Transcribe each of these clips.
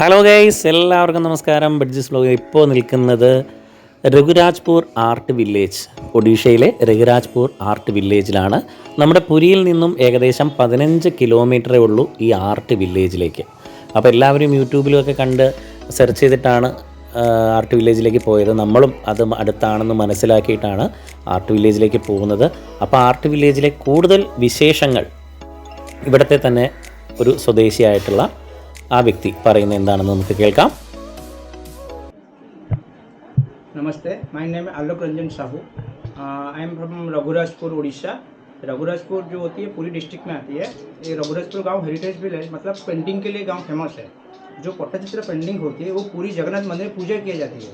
Hello guys എല്ലാവർക്കും നമസ്കാരം. ബഡ്ജസ് blog ഇപ്പോൾ നിൽക്കുന്നത് രഘുരാജ്പൂർ ആർട്ട് വില്ലേജ് ഒഡീഷയിലെ രഘുരാജ്പൂർ ആർട്ട് വില്ലേജിലാണ് നമ്മുടെ പുരിയിൽ നിന്നും ഏകദേശം പതിനഞ്ച് കിലോമീറ്ററേ ഉള്ളൂ ഈ ആർട്ട് വില്ലേജിലേക്ക് അപ്പോൾ എല്ലാവരും യൂട്യൂബിലൊക്കെ കണ്ട് സെർച്ച് ചെയ്തിട്ടാണ് ആർട്ട് വില്ലേജിലേക്ക് പോയത്. നമ്മളും അത് അടുത്താണെന്ന് മനസ്സിലാക്കിയിട്ടാണ് ആർട്ട് വില്ലേജിലേക്ക് പോകുന്നത്. അപ്പോൾ ആർട്ട് വില്ലേജിലെ കൂടുതൽ വിശേഷങ്ങൾ ഇവിടുത്തെ തന്നെ ഒരു സ്വദേശിയായിട്ടുള്ള ആ വ്യക്തി പറയുന്നത് എന്താണെന്ന് നമുക്ക് കേൾക്കാം नमस्ते माय नेम है Alok Ranjan Sahu I am from Raghurajpur Orissa Raghurajpur जो होती है पूरी डिस्ट्रिक्ट में आती है ये रघुराजपुर गांव हेरिटेज विलेज मतलब पेंटिंग के लिए गांव फेमस है जो पट्टचित्र पेंटिंग होती है वो पूरी जगन्नाथ मंदिर में पूजा की जाती है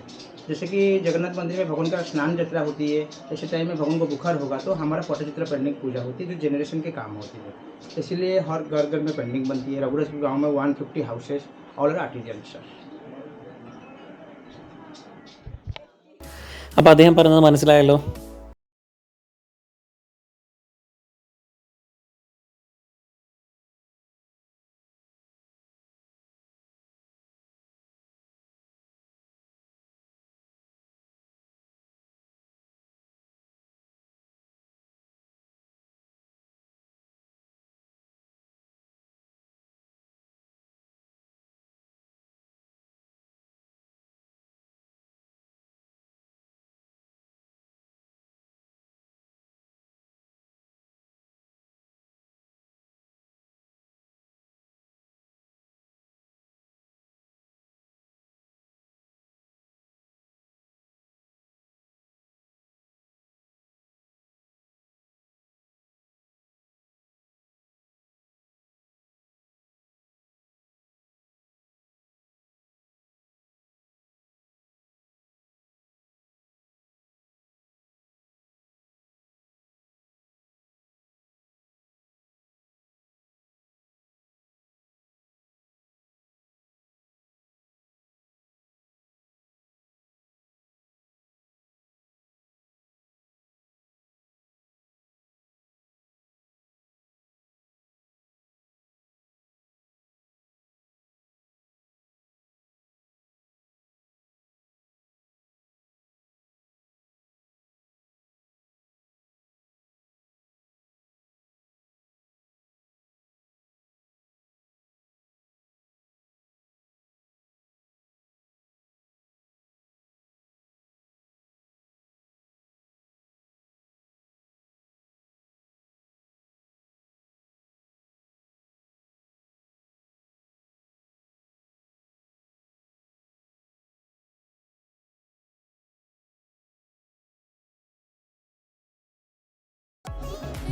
जैसे कि जगन्नाथ मंदिर में भगवान का स्नान यात्रा होती है ऐसे टाइम में भगवान को बुखार होगा तो हमारा पट्टचित्र पेंटिंग पूजा होती है जो जनरेशन के काम होती है इसीलिए हर घर घर में पेंटिंग बनती है रघुराजपुर गाँव में one fifty houses all are artisan sir അപ്പോൾ അദ്ദേഹം പറഞ്ഞത് മനസ്സിലായല്ലോ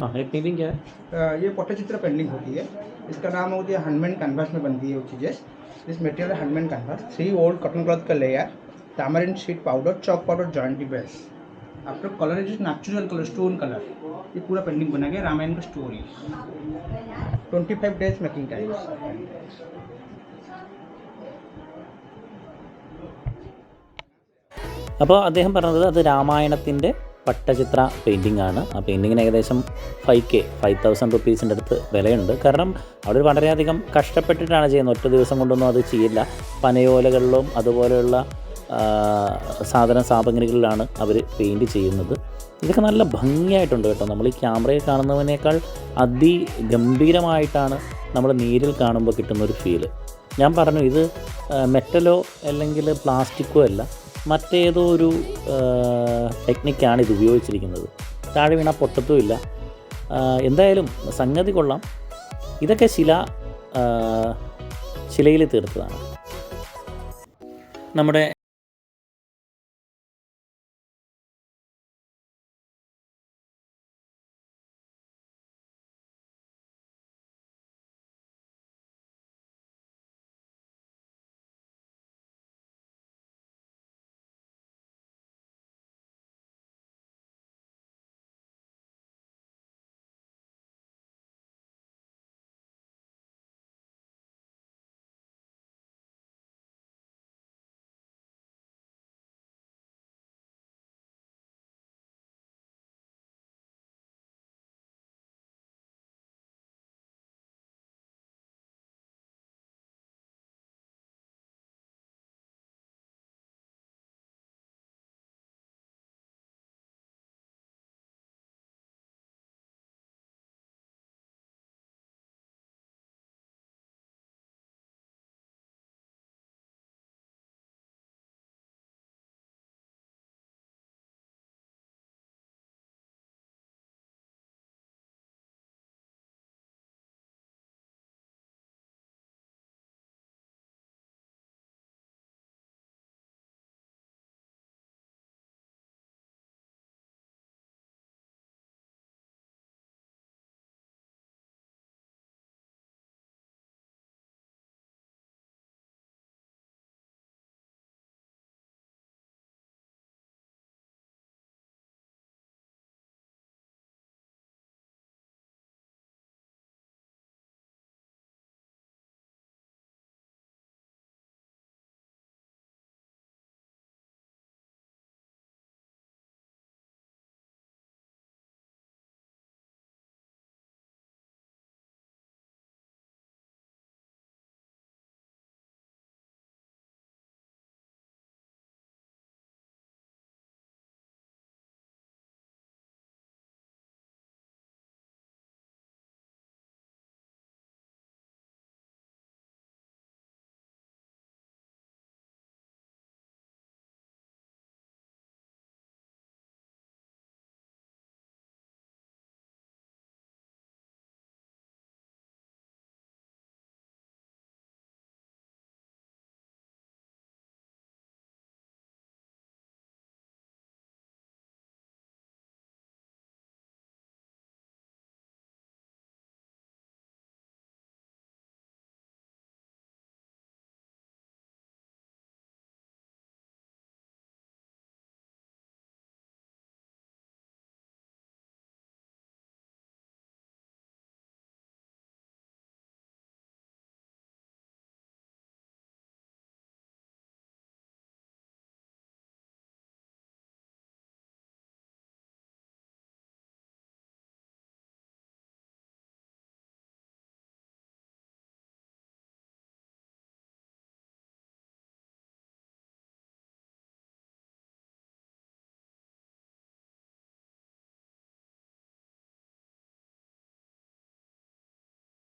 हाँ एक पेंटिंग क्या है अ, ये पट्टचित्र पेंटिंग होती है इसका नाम होती है हंडमेड कैनवास में बनती है वो चीज़ें दिस मटेरियल है handmade canvas three old cotton cloth का layer tamarind seed powder chalk powder joint base after colour is natural colour stone colour ये पूरा पेंटिंग बना गया रामायण का story twenty five days making time അപ്പോൾ അദ്ദേഹം പറഞ്ഞത് അത് രാമായണത്തിൻ്റെ പട്ടചിത്ര പെയിന്റിംഗ് ആണ്. ആ പെയിന്റിങ്ങിന് ഏകദേശം ഫൈവ് കെ ഫൈവ് തൗസൻഡ് റുപ്പീസിന്റെ അടുത്ത് വിലയുണ്ട്. കാരണം അവർ വളരെയധികം കഷ്ടപ്പെട്ടിട്ടാണ് ചെയ്യുന്നത്. ഒറ്റ ദിവസം കൊണ്ടൊന്നും അത് ചെയ്യില്ല. പനയോലകളിലും അതുപോലെയുള്ള സാധന സാമഗ്രികളിലാണ് അവർ പെയിന്റ് ചെയ്യുന്നത്. ഇതൊക്കെ നല്ല ഭംഗിയായിട്ടുണ്ട് കേട്ടോ. നമ്മൾ ഈ ക്യാമറയിൽ കാണുന്നതിനേക്കാൾ അതിഗംഭീരമായിട്ടാണ് നമ്മൾ നേരിൽ കാണുമ്പോൾ കിട്ടുന്ന ഒരു ഫീൽ ഞാൻ പറഞ്ഞു ഇത് മെറ്റലോ അല്ലെങ്കിൽ പ്ലാസ്റ്റിക്കോ അല്ല. മറ്റേതോ ഒരു ടെക്നിക്കാണ് ഇത് ഉപയോഗിച്ചിരിക്കുന്നത്. താഴെ വീണ പൊട്ടത്തുമില്ല എന്തായാലും സംഗതി കൊള്ളാം. ഇതൊക്കെ ശില ശിലയിൽ തീർത്തതാണ്. നമ്മുടെ